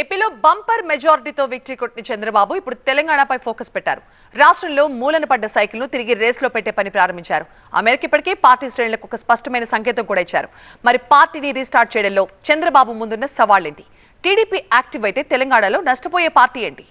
ఏపీలో బంపర్ మెజారిటీతో విక్టరీ కొట్టిన చంద్రబాబు. ఇప్పుడు తెలంగాణపై ఫోకస్ పెట్టారు. రాష్ట్రంలో మూలన పడ్డ సైకిల్ను తిరిగి రేస్లో పెట్టే పని ప్రారంభించారు. అమెరికా ఇప్పటికే పార్టీ శ్రేణులకు ఒక స్పష్టమైన సంకేతం కూడా ఇచ్చారు. మరి పార్టీని రీస్టార్ట్ చేయడంలో చంద్రబాబు ముందున్న సవాళ్ళేంటి? టీడీపీ యాక్టివ్ అయితే తెలంగాణలో నష్టపోయే పార్టీ ఏంటి?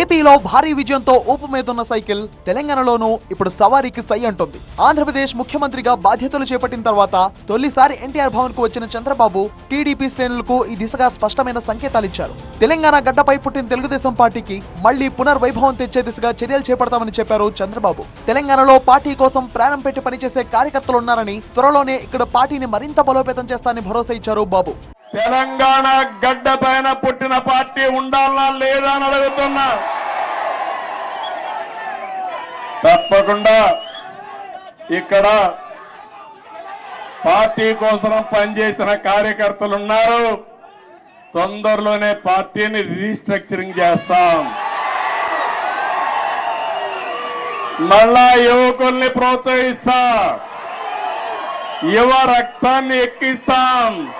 ఏపీలో భారీ విజయంతో ఊపుమేతున్న సైకిల్ తెలంగాణలోనూ ఇప్పుడు సవారీకి సై అంటుంది. ఆంధ్రప్రదేశ్ ముఖ్యమంత్రిగా బాధ్యతలు చేపట్టిన తర్వాత తొలిసారి ఎన్టీఆర్ భవన్కు వచ్చిన చంద్రబాబు టీడీపీ శ్రేణులకు ఈ దిశగా స్పష్టమైన సంకేతాలిచ్చారు తెలంగాణ గడ్డపై పుట్టిన తెలుగుదేశం పార్టీకి మళ్ళీ పునర్వైభవం తెచ్చే దిశగా చర్యలు చేపడతామని చెప్పారు చంద్రబాబు. తెలంగాణలో పార్టీ కోసం ప్రాణం పెట్టి పనిచేసే కార్యకర్తలున్నారని త్వరలోనే ఇక్కడ పార్టీని మరింత బలోపేతం చేస్తానని భరోసా ఇచ్చారు బాబు. తెలంగాణ గడ్డ పైన పుట్టిన పార్టీ ఉండాలా లేదా అని అడుగుతున్నా. తప్పకుండా ఇక్కడ పార్టీ కోసం పనిచేసిన కార్యకర్తలు ఉన్నారు. తొందరలోనే పార్టీని రీస్ట్రక్చరింగ్ చేస్తాం. మళ్ళా యువకుల్ని ప్రోత్సహిస్తా. యువ రక్తాన్ని ఎక్కిస్తాం.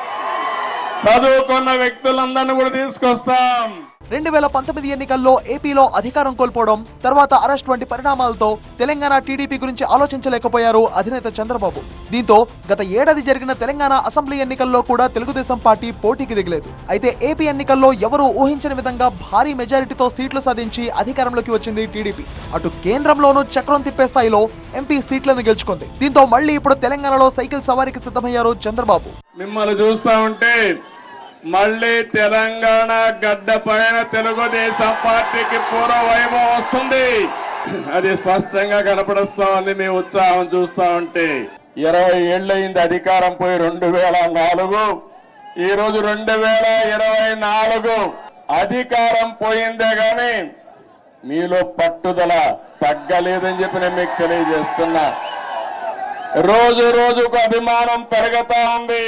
చదువుకున్న వ్యక్తులందరినీ కూడా తీసుకొస్తాం. రెండు వేల పంతొమ్మిది ఎన్నికల్లో ఏపీలో అధికారం కోల్పోవడం తర్వాత అరెస్ట్ వంటి పరిణామాలతో తెలంగాణ టీడీపీ గురించి ఆలోచించలేకపోయారు అధినేత చంద్రబాబు. దీంతో గత ఏడాది జరిగిన తెలంగాణ అసెంబ్లీ ఎన్నికల్లో కూడా తెలుగుదేశం పార్టీ పోటీకి దిగలేదు. అయితే ఏపీ ఎన్నికల్లో ఎవరూ ఊహించని విధంగా భారీ మెజారిటీతో సీట్లు సాధించి అధికారంలోకి వచ్చింది టీడీపీ. అటు కేంద్రంలోనూ చక్రం తిప్పే స్థాయిలో ఎంపీ సీట్లను గెలుచుకుంది. దీంతో మళ్ళీ ఇప్పుడు తెలంగాణలో సైకిల్ సవారీకి సిద్ధమయ్యారు చంద్రబాబు. మిమ్మల్ని చూస్తా ఉంటే మళ్ళీ తెలంగాణ గడ్డ పైన తెలుగుదేశం పార్టీకి పూర్వ వైభవం వస్తుంది. అది స్పష్టంగా కనపడుస్తా ఉంది. మీ ఉత్సాహం చూస్తా ఉంటే ఇరవై ఏళ్ళయింది అధికారం పోయి రెండు వేల నాలుగు. ఈ రోజు రెండు వేల ఇరవై నాలుగు. అధికారం పోయిందే గాని మీలో పట్టుదల తగ్గలేదని చెప్పి నేను మీకు తెలియజేస్తున్నా. రోజు రోజుకు అభిమానం పెరుగుతా ఉంది.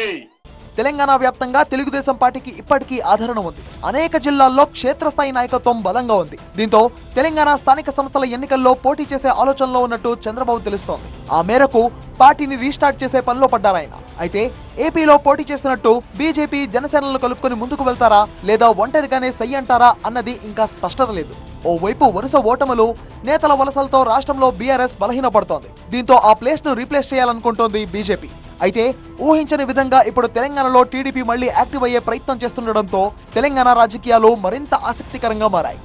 తెలంగాణ వ్యాప్తంగా తెలుగుదేశం పార్టీకి ఇప్పటికీ ఆదరణ ఉంది. అనేక జిల్లాల్లో క్షేత్రస్థాయి నాయకత్వం బలంగా ఉంది. దీంతో తెలంగాణ స్థానిక సంస్థల ఎన్నికల్లో పోటీ చేసే ఆలోచనలో ఉన్నట్టు చంద్రబాబు తెలుస్తోంది. ఆ మేరకు పార్టీని రీస్టార్ట్ చేసే పనిలో పడ్డారాయన అయితే ఏపీలో పోటీ చేసినట్టు బీజేపీ జనసేనలను కలుపుకొని ముందుకు వెళ్తారా లేదా ఒంటరిగానే సై అంటారా అన్నది ఇంకా స్పష్టత లేదు. ఓవైపు వరుస ఓటములు నేతల వలసలతో రాష్ట్రంలో బీఆర్ఎస్ బలహీనపడుతోంది. దీంతో ఆ ప్లేస్ను రీప్లేస్ చేయాలనుకుంటోంది బీజేపీ. అయితే ఊహించని విధంగా ఇప్పుడు తెలంగాణలో టీడీపీ మళ్ళీ యాక్టివ్ అయ్యే ప్రయత్నం చేస్తుండటంతో తెలంగాణ రాజకీయాలు మరింత ఆసక్తికరంగా మారాయి.